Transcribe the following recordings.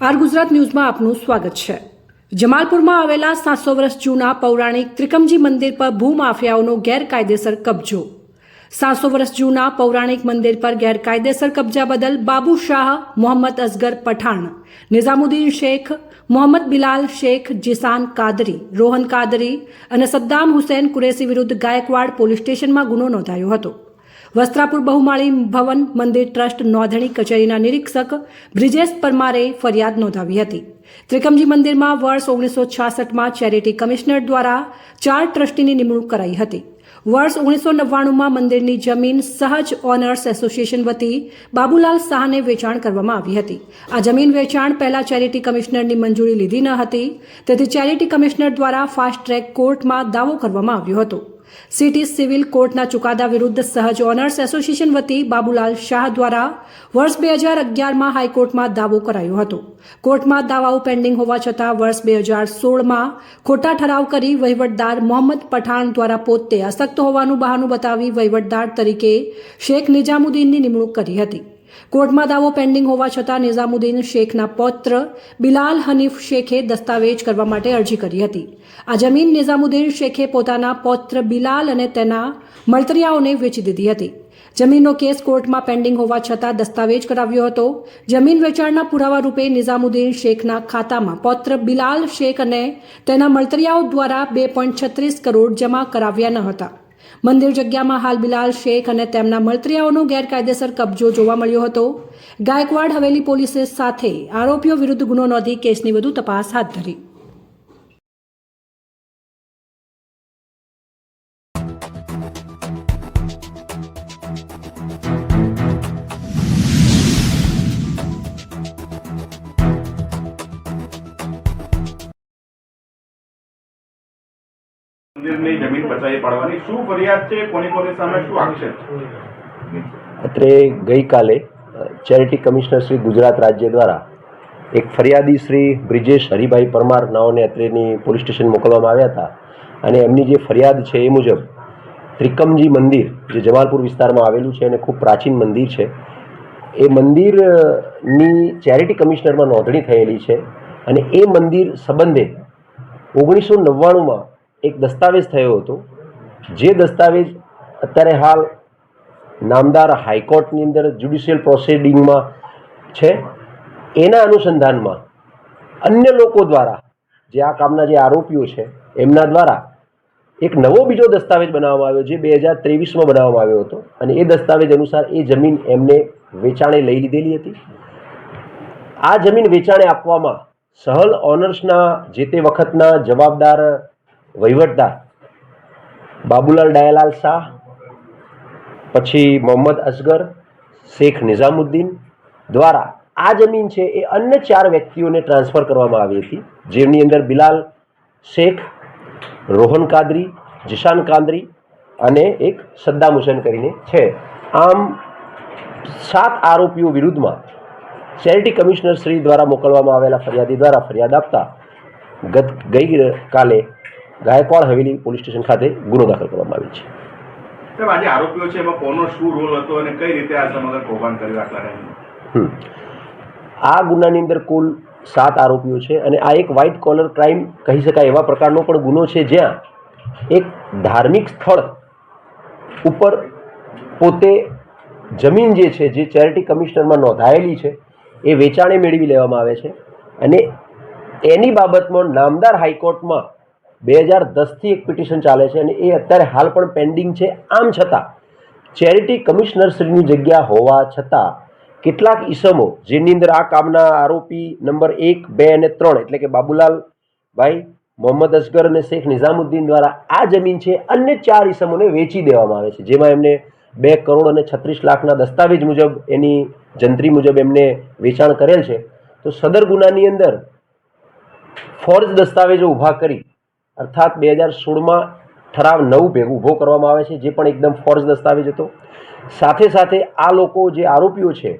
R Gujarat ન્યૂઝમાં આપનું સ્વાગત છે. જમાલપુરમાં આવેલા સાતસો વર્ષ જૂના પૌરાણિક ત્રિકમજી મંદિર પર ભૂમાફિયાઓનો ગેરકાયદેસર કબજો. સાતસો વર્ષ જૂના પૌરાણિક મંદિર પર ગેરકાયદેસર કબજા બદલ બાબુ શાહ, મોહમ્મદ અસગર પઠાણ, નિઝામુદ્દીન શેખ, મોહમ્મદ બિલાલ શેખ, જીસાન કાદરી, રોહન કાદરી અને સદ્દામ હુસેન કુરેશી વિરુદ્ધ ગાયકવાડ પોલીસ સ્ટેશનમાં ગુનો નોંધાયો હતો. વસ્ત્રાપુર બહુમાળી ભવન મંદિર ટ્રસ્ટ નોંધણી કચેરીના નિરીક્ષક બ્રિજેશ પરમારે ફરિયાદ નોંધાવી હતી. ત્રિકમજી મંદિરમાં વર્ષ ઓગણીસો છાસઠમાં ચેરિટી કમિશનર દ્વારા ચાર ટ્રસ્ટીની નિમણૂક કરાઈ હતી. વર્ષ ઓગણીસો નવ્વાણુંમાં મંદિરની જમીન સહજ ઓનર્સ એસોસિએશન વતી બાબુલાલ શાહને વેચાણ કરવામાં આવી હતી. આ જમીન વેચાણ પહેલા ચેરિટી કમિશનરની મંજૂરી લીધી ન હતી. તેથી ચેરિટી કમિશનર દ્વારા ફાસ્ટ ટ્રેક કોર્ટમાં દાવો કરવામાં આવ્યો હતો. સિટી સિવિલ કોર્ટના ચુકાદા વિરુદ્ધ સહજ ઓનર્સ એસોસિએશન વતી બાબુલાલ શાહ દ્વારા વર્ષ બે હજાર અગિયારમાં હાઈકોર્ટમાં દાવો કરાયો હતો. કોર્ટમાં દાવાઓ પેન્ડિંગ હોવા છતાં વર્ષ બે હજાર સોળમાં ખોટા ઠરાવ કરી વહીવટદાર મોહમ્મદ પઠાણ દ્વારા પોતે અશક્ત હોવાનું બહાનું બતાવી વહીવટદાર તરીકે શેખ નિઝામુદ્દીનની નિમણૂક કરી હતી. કોર્ટમાં દાવો પેન્ડિંગ હોવા છતાં નિઝામુદ્દીન શેખના પૌત્ર બિલાલ હનીફ શેખે દસ્તાવેજ કરવા માટે અરજી કરી હતી. આ જમીન નિઝામુદ્દીન શેખે પોતાના પૌત્ર બિલાલ અને તેના મળતરિયાઓને વેચી દીધી હતી. જમીનનો કેસ કોર્ટમાં પેન્ડિંગ હોવા છતાં દસ્તાવેજ કરાવ્યો હતો. જમીન વેચાણના પુરાવા રૂપે નિઝામુદ્દીન શેખના ખાતામાં પૌત્ર બિલાલ શેખ અને તેના મળતરિયાઓ દ્વારા બે પોઈન્ટ છત્રીસ કરોડ જમા કરાવ્યા ન હતા. મંદિર જગ્યામાં હાલ બિલાલ શેખ અને તેમના મળતરિયાઓનો ગેરકાયદેસર કબજો જોવા મળ્યો હતો. ગાયકવાડ હવેલી પોલીસે સાથે આરોપીઓ વિરુદ્ધ ગુનો નોંધી કેસની વધુ તપાસ હાથ ધરી. અત્રે ગઈકાલે ચેરિટી કમિશનર શ્રી ગુજરાત રાજ્ય દ્વારા એક ફરિયાદી શ્રી બ્રિજેશ હરિભાઈ પરમાર નાઓને અત્રેની પોલીસ સ્ટેશન મોકલવામાં આવ્યા હતા. અને એમની જે ફરિયાદ છે એ મુજબ, ત્રિકમજી મંદિર, જે જમાલપુર વિસ્તારમાં આવેલું છે અને ખૂબ પ્રાચીન મંદિર છે, એ મંદિરની ચેરિટી કમિશનરમાં નોંધણી થયેલી છે અને એ મંદિર સંબંધે ઓગણીસો નવ્વાણુંમાં એક દસ્તાવેજ થયો હતો. જે દસ્તાવેજ અત્યારે હાલ નામદાર હાઈકોર્ટની અંદર જ્યુડિશિયલ પ્રોસિડિંગમાં છે. એના અનુસંધાનમાં અન્ય લોકો દ્વારા જે આ કામના જે આરોપીઓ છે, એમના દ્વારા એક નવો બીજો દસ્તાવેજ બનાવવામાં આવ્યો જે બે હજાર ત્રેવીસમાં બનાવવામાં આવ્યો હતો અને એ દસ્તાવેજ અનુસાર એ જમીન એમને વેચાણે લઈ લીધેલી હતી. આ જમીન વેચાણે આપવામાં સહલ ઓનર્સના જે તે વખતના જવાબદાર વહીવટદાર બાબુલાલ ડાયાલાલ શાહ, પછી મોહમ્મદ અસગર, શેખ નિઝામુદ્દીન દ્વારા આ જમીન છે એ અન્ય ચાર વ્યક્તિઓને ટ્રાન્સફર કરવામાં આવી હતી. જેમની અંદર બિલાલ શેખ, રોહન કાદરી, જીશાન કાદરી અને એક સદ્દામ હુસેન કરીને છે. આમ સાત આરોપીઓ વિરુદ્ધમાં ચેરિટી કમિશનર શ્રી દ્વારા મોકલવામાં આવેલા ફરિયાદી દ્વારા ફરિયાદ આપતા ગત ગઈ કાલે ગાયકવાડ હવેલી પોલીસ સ્ટેશન ખાતે ગુનો દાખલ કરવામાં આવ્યો છે. આજે આરોપીઓ છે એમાં કોનો શું રોલ હતો અને કઈ રીતે આ સમગ્ર કૌભાંડ કર્યું આટલા આ ગુનાની અંદર કુલ સાત આરોપીઓ છે અને આ એક વ્હાઇટ કોલર ક્રાઇમ કહી શકાય એવા પ્રકારનો પણ ગુનો છે જ્યાં એક ધાર્મિક સ્થળ ઉપર પોતે જમીન જે છે જે ચેરિટી કમિશનરમાં નોંધાયેલી છે એ વેચાણે મેળવી લેવામાં આવે છે અને એની બાબતમાં નામદાર હાઈકોર્ટમાં બે હજાર દસથી એક પિટિશન ચાલે છે અને એ અત્યારે હાલ પણ પેન્ડિંગ છે. આમ છતાં, ચેરિટી કમિશનરશ્રીની જગ્યા હોવા છતાં, કેટલાક ઈસમો, જેની અંદર આ કામના આરોપી નંબર એક, બે અને ત્રણ, એટલે કે બાબુલાલ ભાઈ, મોહમ્મદ અસગર અને શેખ નિઝામુદ્દીન દ્વારા આ જમીન છે, અન્ય ચાર ઈસમોને વેચી દેવામાં આવે છે. જેમાં એમને બે કરોડ અને છત્રીસ લાખના દસ્તાવેજ મુજબ, એની જંત્રી મુજબ એમને વેચાણ કરેલ છે. તો સદર ગુનાની અંદર ફોર્જ દસ્તાવેજો ઊભા કરી અર્થાત બે હજાર સોળમાં ઠરાવ નવ ભેગ ઊભો કરવામાં આવે છે, જે પણ એકદમ ફોર્જ દસ્તાવેજ હતો. સાથે સાથે આ લોકો જે આરોપીઓ છે,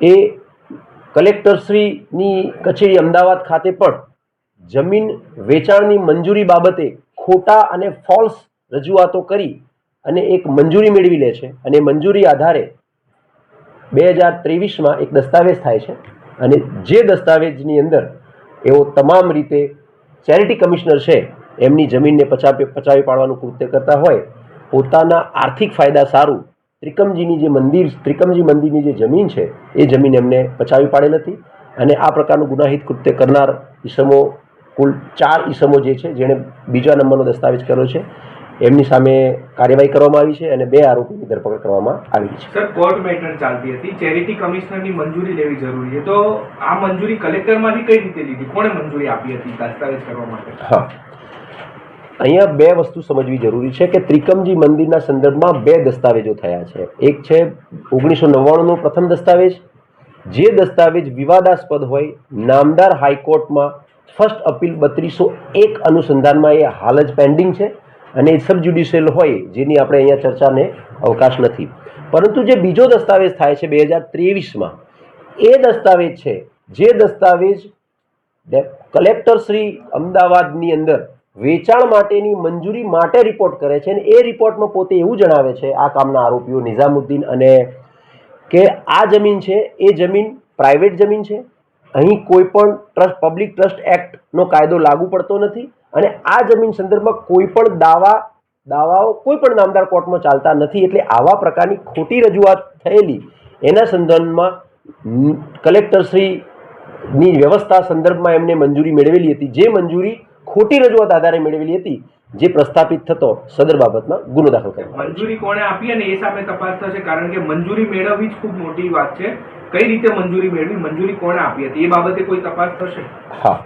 એ કલેક્ટરશ્રીની કચેરી અમદાવાદ ખાતે પણ જમીન વેચાણની મંજૂરી બાબતે ખોટા અને ફોલ્સ રજૂઆતો કરી અને એક મંજૂરી મેળવી લે છે. અને મંજૂરી આધારે બે હજાર ત્રેવીસમાં એક દસ્તાવેજ થાય છે અને જે દસ્તાવેજની અંદર એઓ તમામ રીતે ચેરિટી કમિશનર છે, એમની જમીનને પચાવી પચાવી પાડવાનું કૃત્ય કરતા હોય, પોતાના આર્થિક ફાયદા સારું, ત્રિકમજીની જે મંદિર, ત્રિકમજી મંદિરની જે જમીન છે, એ જમીન એમને પચાવી પાડેલ હતી અને આ પ્રકારનું ગુનાહિત કૃત્ય કરનાર ઈસમો, કુલ ચાર ઈસમો જે છે, જેણે બીજા નંબરનો દસ્તાવેજ કર્યો છે. એમની સામે કાર્યવાહી કરવામાં આવી છે અને બે આરોપીની ધરપકડ કરવામાં આવી છે. સર કોર્ટ મેટર ચાલતી હતી. ચેરિટી કમિશનરની મંજૂરી લેવી જરૂરી છે. તો આ મંજૂરી કલેક્ટરમાંથી કઈ રીતે લીધી? કોણે મંજૂરી આપી હતી દસ્તાવેજ કરવા માટે? હા. અહીંયા બે વસ્તુ સમજવી જરૂરી છે કે ત્રિકમજી મંદિરના સંદર્ભમાં બે દસ્તાવેજો થયા છે. એક છે ઓગણીસો નવ્વાણુંનો પ્રથમ દસ્તાવેજ. જે દસ્તાવેજ વિવાદાસ્પદ હોય નામદાર હાઈકોર્ટમાં ફર્સ્ટ અપીલ બત્રીસો એક અનુસંધાનમાં એ હાલ જ પેન્ડિંગ છે. અને એ સબ જ્યુડિશિયલ હોય, જેની આપણે અહીંયા ચર્ચાને અવકાશ નથી. પરંતુ જે બીજો દસ્તાવેજ થાય છે બે હજાર ત્રેવીસમાં, એ દસ્તાવેજ છે, જે દસ્તાવેજ કલેક્ટર શ્રી અમદાવાદની અંદર વેચાણ માટેની મંજૂરી માટે રિપોર્ટ કરે છે અને એ રિપોર્ટમાં પોતે એવું જણાવે છે, આ કામના આરોપીઓ નિઝામુદ્દીન અને કે આ જમીન છે, એ જમીન પ્રાઇવેટ જમીન છે. અહીં કોઈ પણ ટ્રસ્ટ પબ્લિક ટ્રસ્ટ એક્ટનો કાયદો લાગુ પડતો નથી. અને આ જમીન સંદર્ભમાં કોઈ પણ દાવા દાવાઓ કોઈ પણ નામદાર કોર્ટમાં ચાલતા નથી એટલે આવા પ્રકારની ખોટી રજૂઆત થયેલી એના સંદર્ભમાં ન- કલેક્ટરશ્રીની વ્યવસ્થા સંદર્ભમાં એમને મંજૂરી મેળવેલી હતી. જે મંજૂરી ખોટી રજૂઆત આધારે મેળવેલી હતી જે પ્રસ્થાપિત થતો સદર બાબતમાં ગુનો દાખલ કર્યો. મંજૂરી કોણે આપી અને એ સામે તપાસ થશે? કારણ કે મંજૂરી મેળવવી જ ખૂબ મોટી વાત છે. કઈ રીતે મંજૂરી મેળવી? મંજૂરી કોણે આપી હતી? એ બાબતે કોઈ તપાસ થશે? હા.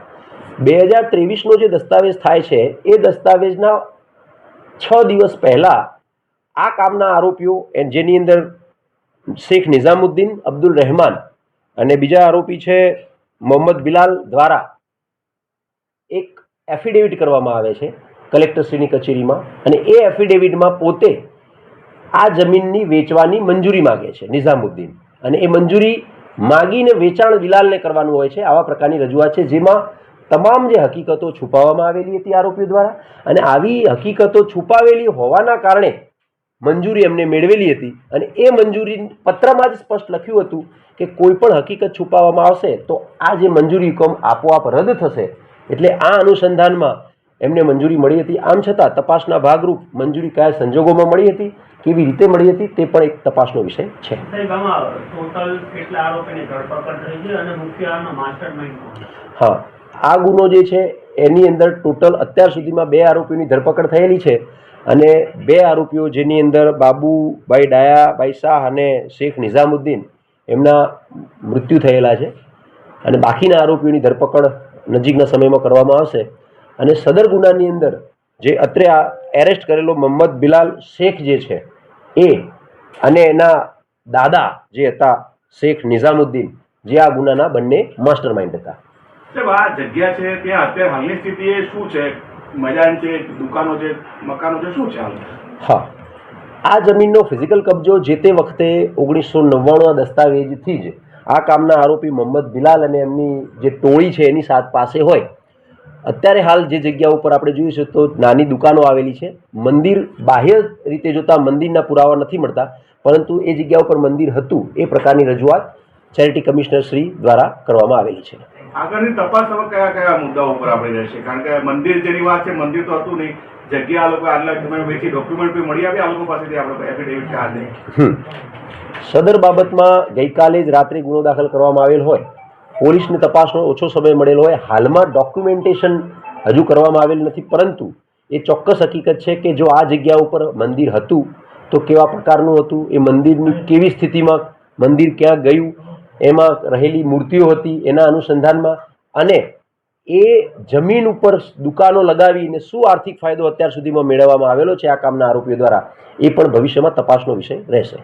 બે હજાર ત્રેવીસનો જે દસ્તાવેજ થાય છે, એ દસ્તાવેજના છ દિવસ પહેલાં આ કામના આરોપીઓ જેની અંદર શેખ નિઝામુદ્દીન, અબ્દુલ રહેમાન અને બીજા આરોપી છે મોહમ્મદ બિલાલ દ્વારા એક એફિડેવિટ કરવામાં આવે છે કલેક્ટરશ્રીની કચેરીમાં અને એ એફિડેવિટમાં પોતે આ જમીનની વેચવાની મંજૂરી માગે છે નિઝામુદ્દીન. અને એ મંજૂરી માગીને વેચાણ બિલાલને કરવાનું હોય છે, આવા પ્રકારની રજૂઆત છે, જેમાં તમામ જે હકીકતો છુપાવવામાં આવેલી હતી આરોપીઓ દ્વારા અને આવી હકીકતો છુપાવેલી હોવાના કારણે મંજૂરી એમને મેળવેલી હતી અને એ મંજૂરી પત્રમાં જ સ્પષ્ટ લખ્યું હતું કે કોઈ પણ હકીકત છુપાવવામાં આવશે તો આ જે મંજૂરી હુકમ આપોઆપ રદ થશે. એટલે આ અનુસંધાનમાં એમને મંજૂરી મળી હતી. આમ છતાં તપાસના ભાગરૂપ મંજૂરી કયા સંજોગોમાં મળી હતી કેવી રીતે મળી હતી તે પણ એક તપાસનો વિષય છે? હા આ ગુનો જે છે, એની અંદર ટોટલ અત્યાર સુધીમાં બે આરોપીઓની ધરપકડ થયેલી છે અને બે આરોપીઓ જેની અંદર બાબુભાઈ ડાયાભાઈ શાહ અને શેખ નિઝામુદ્દીન એમના મૃત્યુ થયેલા છે. અને બાકીના આરોપીઓની ધરપકડ નજીકના સમયમાં કરવામાં આવશે. અને સદર ગુનાની અંદર જે અત્રે આ એરેસ્ટ કરેલો મોહમ્મદ બિલાલ શેખ જે છે, એ અને એના દાદા જે હતા, શેખ નિઝામુદ્દીન, જે આ ગુનાના બંને માસ્ટર માઇન્ડ હતા. સાહેબ આ જગ્યા છે, ત્યાં અત્યારે હાલની સ્થિતિ એ શું છે? મેદાન છે, દુકાનો છે, મકાનો છે, શું છે હાલ? હા. આ જમીનનો ફિઝિકલ કબજો જે તે વખતે ઓગણીસો નવ્વાણું દસ્તાવેજથી જ આ કામના આરોપી મોહમ્મદ બિલાલ અને એમની જે ટોળી છે, એની સાથ પાસે હોય. અત્યારે હાલ જે જગ્યા ઉપર આપણે જોયું છે, તો નાની દુકાનો આવેલી છે. મંદિર બાહ્ય રીતે જોતા મંદિરના પુરાવા નથી મળતા, પરંતુ એ જગ્યા ઉપર મંદિર હતું, એ પ્રકારની રજૂઆત ચેરિટી કમિશનર શ્રી દ્વારા કરવામાં આવેલી છે. આગળની તપાસ હવે કયા કયા મુદ્દાઓ ઉપર આપણે રહેશે? કારણ કે મંદિર જેની વાત છે, મંદિર તો હતું નહીં. જગ્યા આ લોકો આટલા સમય વેચી ડોક્યુમેન્ટ બી મળી આવી, આ લોકો પાસેથી આપણે એફિડેવિટ કાર્ડ હાજરી સદર બાબતમાં ગઈકાલે જ રાત્રે ગુનો દાખલ કરવામાં આવેલ હોય. પોલીસની તપાસનો ઓછો સમય મળેલો હોય. હાલમાં ડોક્યુમેન્ટેશન હજુ કરવામાં આવેલ નથી, પરંતુ એ ચોક્કસ હકીકત છે કે જો આ જગ્યા ઉપર મંદિર હતું, તો કેવા પ્રકારનું હતું? એ મંદિરની કેવી સ્થિતિમાં, મંદિર ક્યાં ગયું? એમાં રહેલી મૂર્તિઓ હતી એના અનુસંધાનમાં. અને એ જમીન ઉપર દુકાનો લગાવીને શું આર્થિક ફાયદો અત્યાર સુધીમાં મેળવવામાં આવેલો છે આ કામના આરોપીઓ દ્વારા, એ પણ ભવિષ્યમાં તપાસનો વિષય રહેશે.